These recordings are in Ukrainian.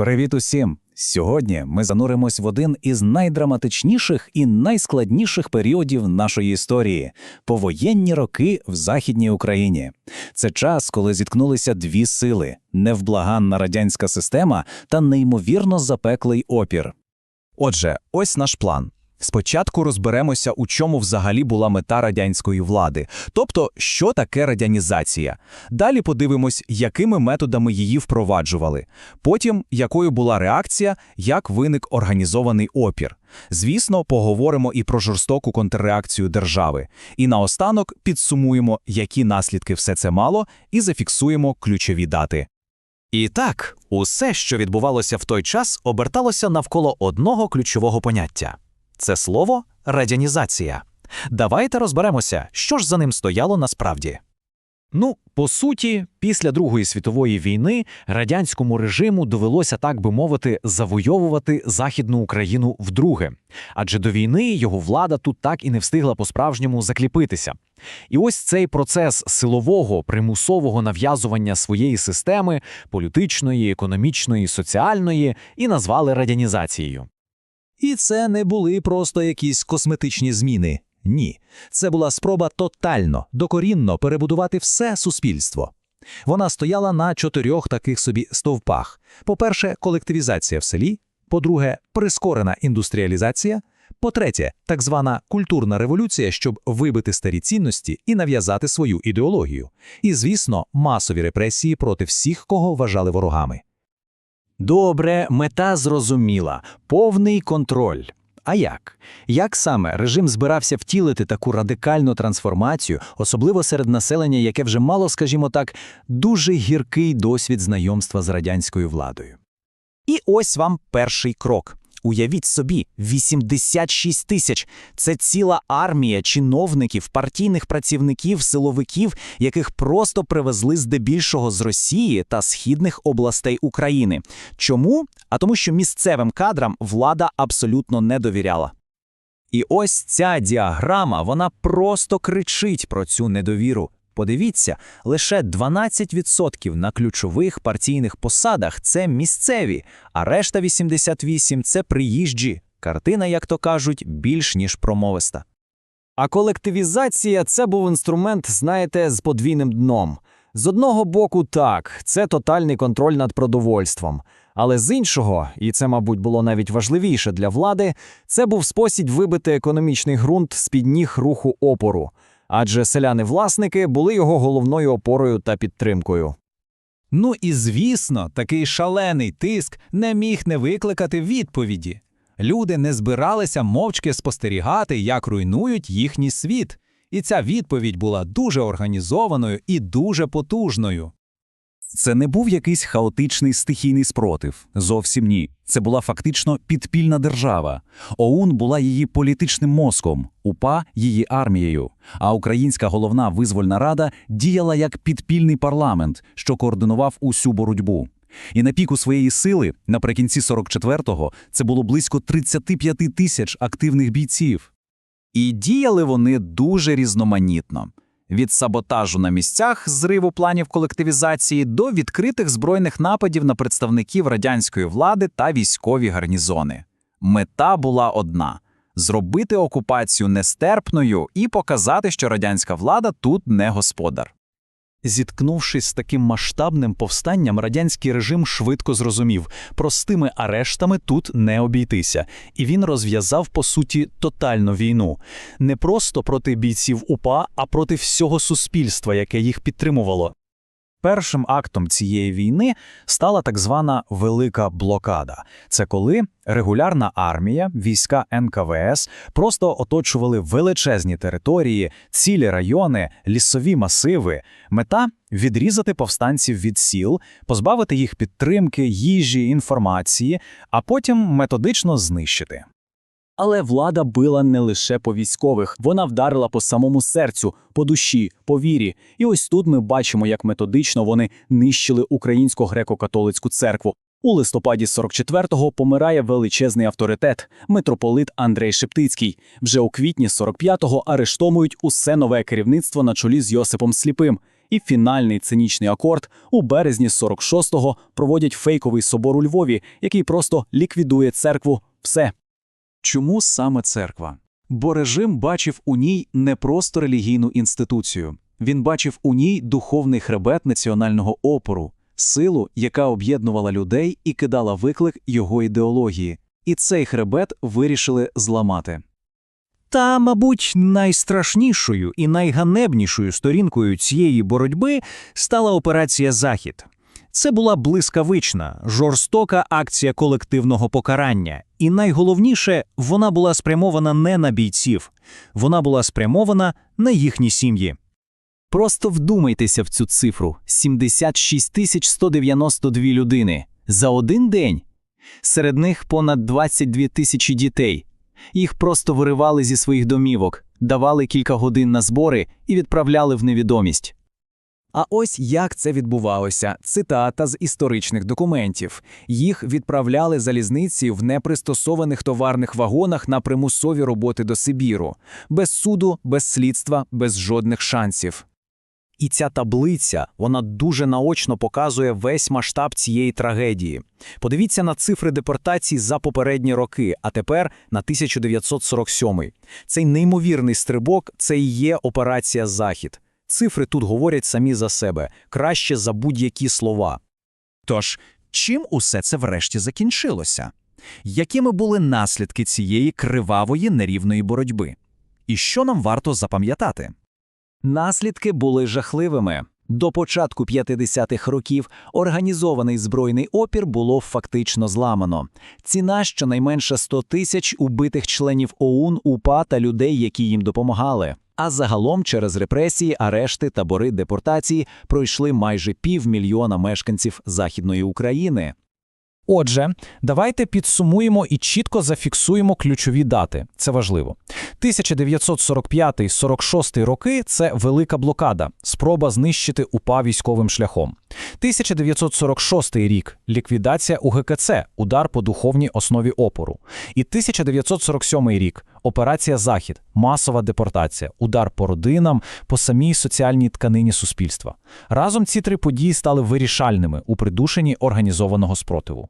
Привіт усім! Сьогодні ми зануримось в один із найдраматичніших і найскладніших періодів нашої історії повоєнні роки в Західній Україні. Це час, коли зіткнулися дві сили: невблаганна радянська система та неймовірно запеклий опір. Отже, ось наш план. Спочатку розберемося, у чому взагалі була мета радянської влади, тобто, що таке радянізація. Далі подивимось, якими методами її впроваджували. Потім, якою була реакція, як виник організований опір. Звісно, поговоримо і про жорстоку контрреакцію держави. І наостанок підсумуємо, які наслідки все це мало, і зафіксуємо ключові дати. І так, усе, що відбувалося в той час, оберталося навколо одного ключового поняття. Це слово радянізація. Давайте розберемося, що ж за ним стояло насправді. Ну, по суті, після Другої світової війни радянському режиму довелося, так би мовити, завойовувати Західну Україну вдруге. Адже до війни його влада тут так і не встигла по-справжньому закліпитися. І ось цей процес силового примусового нав'язування своєї системи політичної, економічної, соціальної і назвали радянізацією. І це не були просто якісь косметичні зміни. Ні, це була спроба тотально, докорінно перебудувати все суспільство. Вона стояла на чотирьох таких собі стовпах: по-перше, колективізація в селі, по-друге, прискорена індустріалізація, по-третє, так звана культурна революція, щоб вибити старі цінності і нав'язати свою ідеологію. І, звісно, масові репресії проти всіх, кого вважали ворогами. Добре, мета зрозуміла повний контроль. А як? Як саме режим збирався втілити таку радикальну трансформацію, особливо серед населення, яке вже мало, скажімо так, дуже гіркий досвід знайомства з радянською владою? І ось вам перший крок. Уявіть собі, 86 тисяч – це ціла армія чиновників, партійних працівників, силовиків, яких просто привезли здебільшого з Росії та східних областей України. Чому? А тому, що місцевим кадрам влада абсолютно не довіряла. І ось ця діаграма, вона просто кричить про цю недовіру. Подивіться, лише 12% на ключових партійних посадах це місцеві, а решта 88% – це приїжджі. Картина, як то кажуть, більш ніж промовиста. А колективізація це був інструмент, знаєте, з подвійним дном. З одного боку, так, це тотальний контроль над продовольством. Але з іншого, і це, мабуть, було навіть важливіше для влади, це був спосіб вибити економічний ґрунт з під ніг руху опору. Адже селяни-власники були його головною опорою та підтримкою. Ну і звісно, такий шалений тиск не міг не викликати відповіді. Люди не збиралися мовчки спостерігати, як руйнують їхній світ. І ця відповідь була дуже організованою і дуже потужною. Це не був якийсь хаотичний стихійний спротив. Зовсім ні. Це була фактично підпільна держава. ОУН була її політичним мозком, УПА її армією. А Українська головна визвольна рада діяла як підпільний парламент, що координував усю боротьбу. І на піку своєї сили, наприкінці 44-го, це було близько 35 тисяч активних бійців. І діяли вони дуже різноманітно. Від саботажу на місцях, зриву планів колективізації до відкритих збройних нападів на представників радянської влади та військові гарнізони. Мета була одна зробити окупацію нестерпною і показати, що радянська влада тут не господар. Зіткнувшись з таким масштабним повстанням, радянський режим швидко зрозумів, простими арештами тут не обійтися, і він розв'язав по суті тотальну війну не просто проти бійців УПА, а проти всього суспільства, яке їх підтримувало. Першим актом цієї війни стала так звана велика блокада. Це коли регулярна армія, війська НКВС просто оточували величезні території, цілі райони, лісові масиви. Мета відрізати повстанців від сіл, позбавити їх підтримки, їжі, інформації, а потім методично знищити. Але влада била не лише по військових, вона вдарила по самому серцю, по душі, по вірі. І ось тут ми бачимо, як методично вони нищили українську греко-католицьку церкву. У листопаді 44-го помирає величезний авторитет митрополит Андрей Шептицький. Вже у квітні 45-го арештовують усе нове керівництво на чолі з Йосипом Сліпим. І фінальний цинічний акорд у березні 46-го проводять фейковий собор у Львові, який просто ліквідує церкву. Все. Чому саме церква? Бо режим бачив у ній не просто релігійну інституцію. Він бачив у ній духовний хребет національного опору, силу, яка об'єднувала людей і кидала виклик його ідеології. І цей хребет вирішили зламати. Та, мабуть, найстрашнішою і найганебнішою сторінкою цієї боротьби стала операція Захід. Це була блискавична, жорстока акція колективного покарання, і найголовніше, вона була спрямована не на бійців, вона була спрямована на їхні сім'ї. Просто вдумайтеся в цю цифру: 76 тисяч 192 людини за один день. Серед них понад 22 тисячі дітей. Їх просто виривали зі своїх домівок, давали кілька годин на збори і відправляли в невідомість. А ось як це відбувалося. Цитата з історичних документів. Їх відправляли залізниці в непристосованих товарних вагонах на примусові роботи до Сибіру. Без суду, без слідства, без жодних шансів. І ця таблиця, вона дуже наочно показує весь масштаб цієї трагедії. Подивіться на цифри депортацій за попередні роки, а тепер на 1947. Цей неймовірний стрибок – це і є операція «Захід». Цифри тут говорять самі за себе, краще за будь-які слова. Тож, чим усе це врешті закінчилося? Якими були наслідки цієї кривавої нерівної боротьби? І що нам варто запам'ятати? Наслідки були жахливими. До початку 50-х років організований збройний опір було фактично зламано. Ціна щонайменше 100 тисяч убитих членів ОУН, УПА та людей, які їм допомагали. А загалом через репресії, арешти, табори депортації пройшли майже півмільйона мешканців Західної України. Отже, давайте підсумуємо і чітко зафіксуємо ключові дати. Це важливо. 1945-46 роки це велика блокада, спроба знищити УПА військовим шляхом. 1946 рік ліквідація УГКЦ, удар по духовній основі опору. І 1947 рік операція Захід, масова депортація, удар по родинам, по самій соціальній тканині суспільства. Разом ці три події стали вирішальними у придушенні організованого спротиву.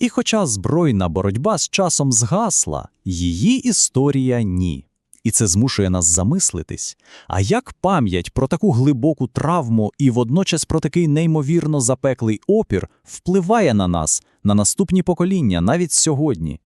І хоча збройна боротьба з часом згасла, її історія ні. І це змушує нас замислитись. А як пам'ять про таку глибоку травму і водночас про такий неймовірно запеклий опір впливає на нас, на наступні покоління навіть сьогодні?